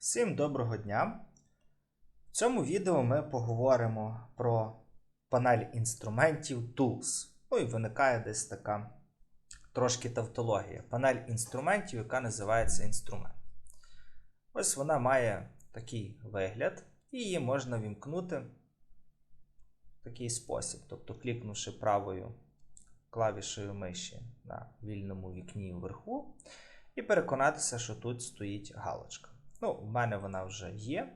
Всім доброго дня! В цьому відео ми поговоримо про панель інструментів Tools. Ну і виникає десь така трошки тавтологія. Панель інструментів, яка називається інструмент. Ось вона має такий вигляд, і її можна вімкнути в такий спосіб. Тобто, клікнувши правою клавішею миші на вільному вікні вверху, і переконатися, що тут стоїть галочка. Ну, в мене вона вже є.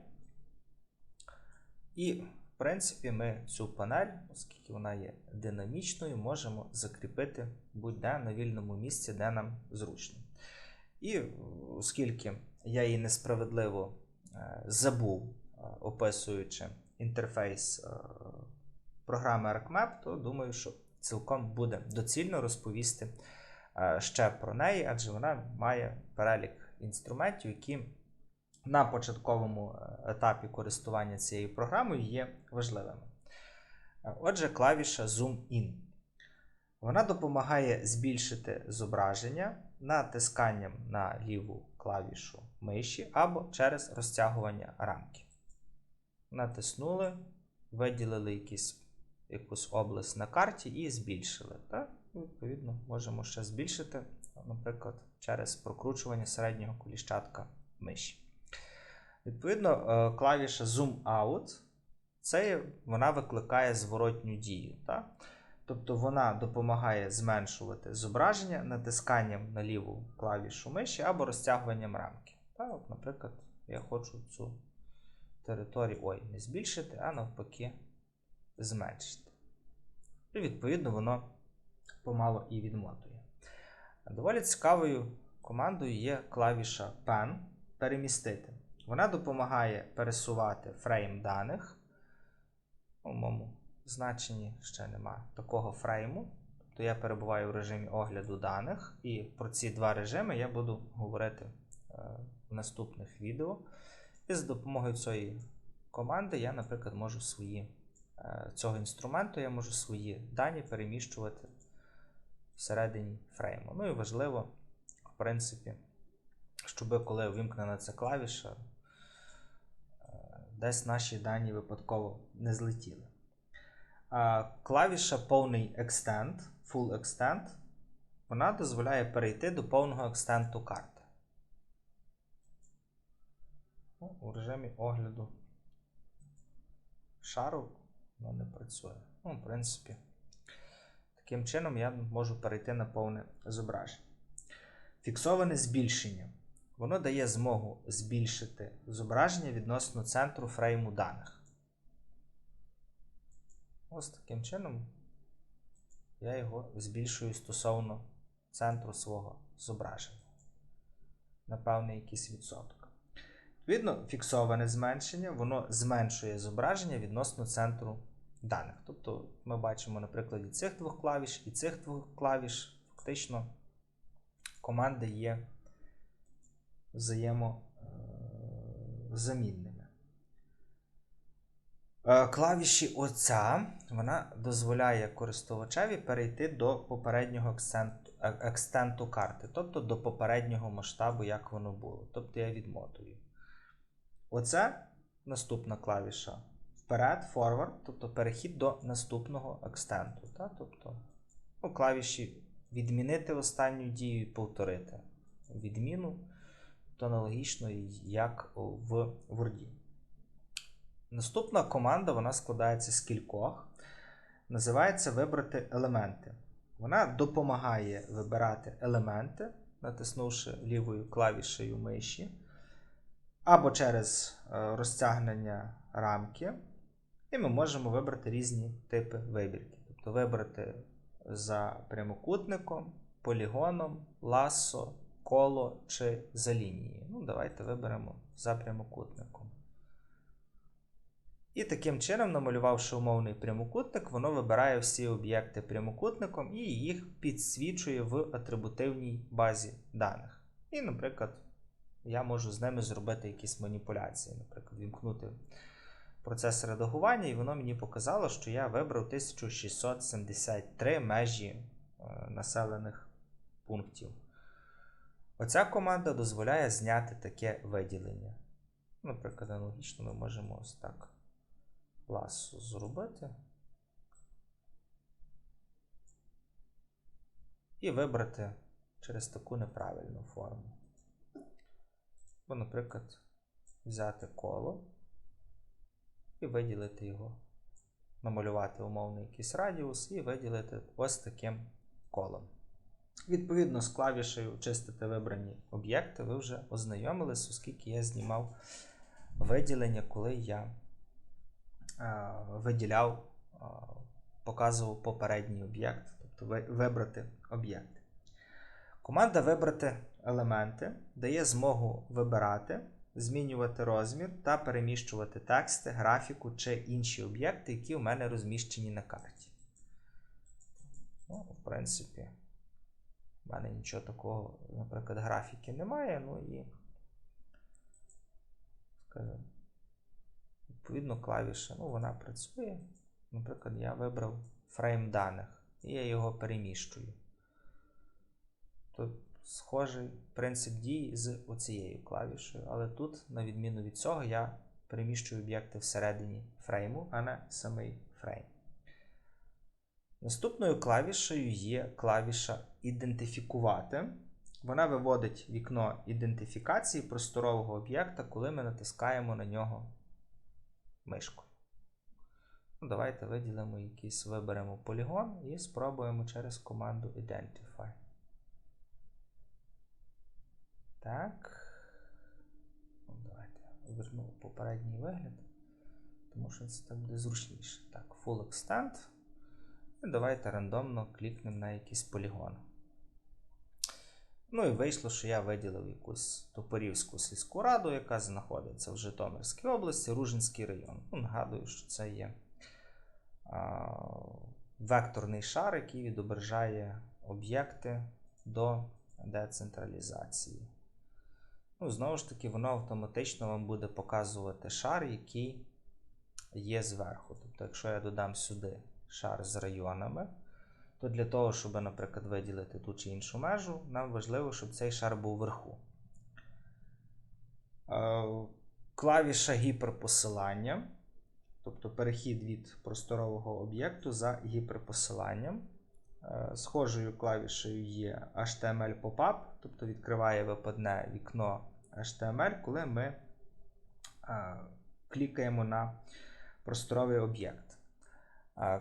І, в принципі, ми цю панель, оскільки вона є динамічною, можемо закріпити будь-де на вільному місці, де нам зручно. І оскільки я її несправедливо е, забув, е, описуючи інтерфейс е, програми ArcMap, то думаю, що цілком буде доцільно розповісти е, ще про неї, адже вона має перелік інструментів, які на початковому е, етапі користування цією програмою є важливими. Е, Отже, клавіша Zoom In. Вона допомагає збільшити зображення натисканням на ліву клавішу миші або через розтягування рамки. Натиснули, виділили якісь, якусь область на карті і збільшили. Так? Відповідно, можемо ще збільшити, наприклад, через прокручування середнього коліщатка миші. Відповідно, е, клавіша Zoom Out, це вона викликає зворотню дію. Так? Тобто вона допомагає зменшувати зображення натисканням на ліву клавішу миші або розтягуванням рамки. Так? От, наприклад, я хочу цю територію ой, не збільшити, а навпаки зменшити. І відповідно воно помало і відмотує. Доволі цікавою командою є клавіша Pen перемістити. Вона допомагає пересувати фрейм даних. У моєму значенні ще нема такого фрейму. Тобто я перебуваю в режимі огляду даних, і про ці два режими я буду говорити е, в наступних відео. І за допомогою цієї команди я, наприклад, можу свої е, цього інструменту я можу свої дані переміщувати всередині фрейму. Ну і важливо, в принципі, щоб коли вимкнена ця клавіша, десь наші дані випадково не злетіли. Клавіша повний Extend, Full Extend, вона дозволяє перейти до повного екстенту карти. Ну, у режимі огляду шару воно не працює. Ну, в принципі, таким чином я можу перейти на повне зображення. Фіксоване збільшення. Воно дає змогу збільшити зображення відносно центру фрейму даних. Ось таким чином я його збільшую стосовно центру свого зображення. На якийсь відсоток. Відповідно, фіксоване зменшення, воно зменшує зображення відносно центру даних. Тобто ми бачимо на прикладі цих двох клавіш і цих двох клавіш, фактично команди є взаємозамінними. Е, Клавіші оця вона дозволяє користувачеві перейти до попереднього е- екстенту карти, тобто до попереднього масштабу, як воно було. Тобто я відмотую. Оце наступна клавіша. Вперед, forward, тобто перехід до наступного екстенту. Та? Тобто ну, клавіші відмінити останню дію і повторити відміну, то аналогічно, як в Word. Наступна команда вона складається з кількох. Називається Вибрати елементи. Вона допомагає вибирати елементи, натиснувши лівою клавішею миші, або через е, розтягнення рамки. І ми можемо вибрати різні типи вибірки. Тобто вибрати за прямокутником, полігоном, ласо, коло чи за лінією. Ну, давайте виберемо за прямокутником. І таким чином, намалювавши умовний прямокутник, воно вибирає всі об'єкти прямокутником і їх підсвічує в атрибутивній базі даних. І, наприклад, я можу з ними зробити якісь маніпуляції. Наприклад, вімкнути процес редагування, і воно мені показало, що я вибрав 1673 межі е, населених пунктів. Оця команда дозволяє зняти таке виділення. Наприклад, аналогічно ми можемо ось так ласо зробити. І вибрати через таку неправильну форму. Бо, наприклад, взяти коло і виділити його, намалювати умовний якийсь радіус і виділити ось таким колом. Відповідно, з клавішею очистити вибрані об'єкти, ви вже ознайомились, оскільки я знімав виділення, коли я виділяв, показував попередній об'єкт, тобто вибрати об'єкт. Команда Вибрати елементи дає змогу вибирати, змінювати розмір та переміщувати тексти, графіку чи інші об'єкти, які у мене розміщені на карті. Ну, в принципі, в мене нічого такого, наприклад, графіки немає. Ну і, скажімо, відповідно, клавіша, ну, вона працює. Наприклад, я вибрав фрейм даних, і я його переміщую. Тут схожий принцип дії з оцією клавішею, але тут, на відміну від цього, я переміщую об'єкти всередині фрейму, а не самий фрейм. Наступною клавішею є клавіша Ідентифікувати. Вона виводить вікно ідентифікації просторового об'єкта, коли ми натискаємо на нього мишкою. Ну, давайте виділимо якийсь, виберемо полігон і спробуємо через команду Identify. Так. Ну, давайте верну попередній вигляд, тому що це так буде зручніше. Так, Full Extent. І давайте рандомно клікнемо на якийсь полігон. Ну і вийшло, що я виділив якусь Топорівську сільську раду, яка знаходиться в Житомирській області, Ружинський район. Ну, нагадую, що це є а, векторний шар, який відображає об'єкти до децентралізації. Ну, знову ж таки, воно автоматично вам буде показувати шар, який є зверху. Тобто, якщо я додам сюди шар з районами, то для того, щоб, наприклад, виділити ту чи іншу межу, нам важливо, щоб цей шар був вверху. Е, Клавіша гіперпосилання, тобто перехід від просторового об'єкту за гіперпосиланням. Е, Схожою клавішею є HTML Pop-up, тобто відкриває випадне вікно HTML, коли ми е, клікаємо на просторовий об'єкт.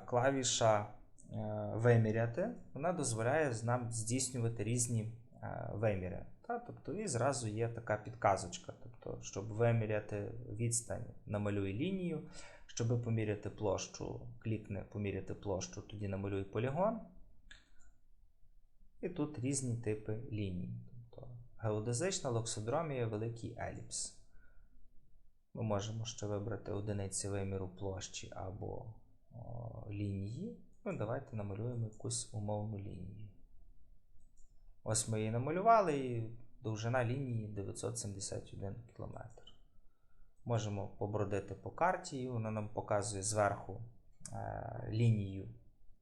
Клавіша е, Виміряти вона дозволяє нам здійснювати різні е, виміри. Тобто і зразу є така підказочка. Тобто, щоб виміряти відстань, намалюй лінію. Щоб поміряти площу, клікне поміряти площу, тоді намалюй полігон. І тут різні типи ліній. Тобто геодезична локсодромія, великий еліпс. Ми можемо ще вибрати одиниці виміру площі або лінії. Ну, давайте намалюємо якусь умовну лінію. Ось ми її намалювали, і довжина лінії 971 км. Можемо побродити по карті, і вона нам показує зверху е, лінію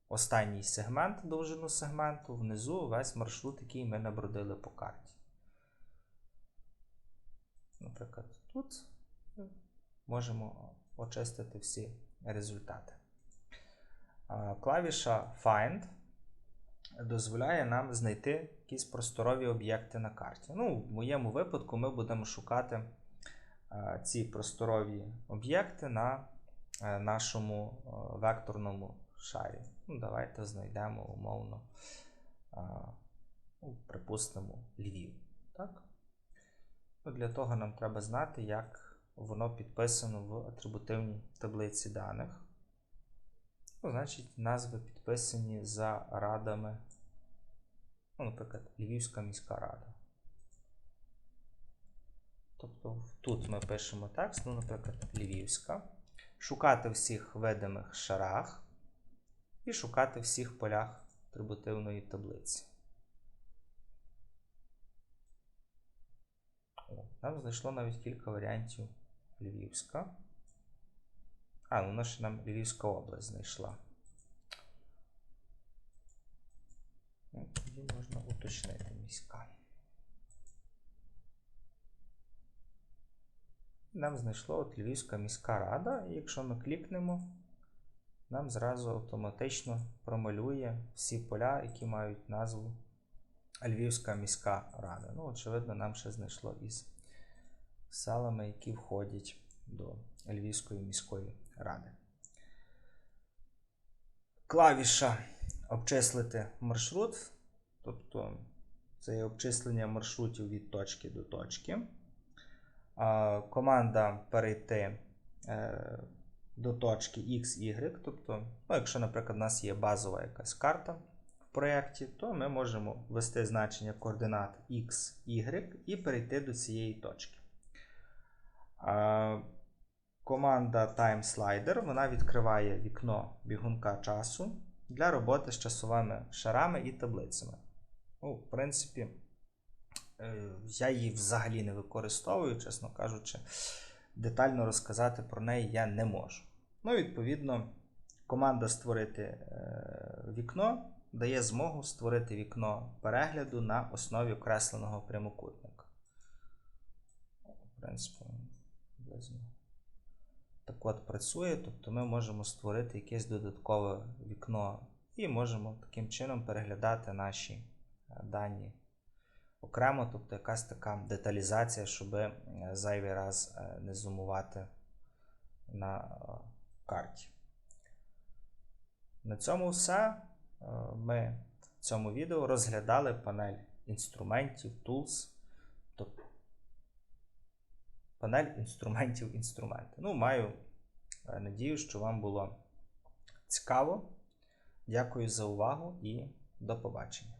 останній сегмент, довжину сегменту, внизу весь маршрут, який ми набродили по карті. Наприклад, тут можемо очистити всі результати. Клавіша Find дозволяє нам знайти якісь просторові об'єкти на карті. Ну, в моєму випадку ми будемо шукати ці просторові об'єкти на е, нашому е, векторному шарі. Ну, давайте знайдемо умовно, ну, припустимо, Львів. Так? Ну, для того нам треба знати, як воно підписано в атрибутивній таблиці даних. Ну, значить, назви підписані за радами, ну, наприклад, Львівська міська рада. Тобто тут ми пишемо текст, ну, наприклад, Львівська. Шукати всіх видимих шарах і шукати всіх полях атрибутивної таблиці. О, нам знайшло навіть кілька варіантів Львівська. А, ну вона ще нам Львівська область знайшла. Тоді можна уточнити міська. нам знайшло от Львівська міська рада. І якщо ми клікнемо, нам зразу автоматично промалює всі поля, які мають назву Львівська міська рада. Ну, очевидно, нам ще знайшло із селами, які входять до Львівської міської ради. Клавіша обчислити маршрут, тобто це є обчислення маршрутів від точки до точки. Команда перейти е, до точки X, Y, тобто, ну, якщо, наприклад, у нас є базова якась карта в проєкті, то ми можемо ввести значення координат X, Y і перейти до цієї точки. Команда TimeSlider вона відкриває вікно бігунка часу для роботи з часовими шарами і таблицями. Ну, в принципі, е, я її взагалі не використовую, чесно кажучи, детально розказати про неї я не можу. Ну, відповідно, команда створити е, вікно дає змогу створити вікно перегляду на основі окресленого прямокутника. В принципі, приблизно так от працює, тобто ми можемо створити якесь додаткове вікно і можемо таким чином переглядати наші е, дані окремо, тобто якась така деталізація, щоб е, зайвий раз е, не зумувати на карті. На цьому все. Ми в цьому відео розглядали панель інструментів, tools, панель інструментів інструменти. Ну, маю е, надію, що вам було цікаво. Дякую за увагу і до побачення.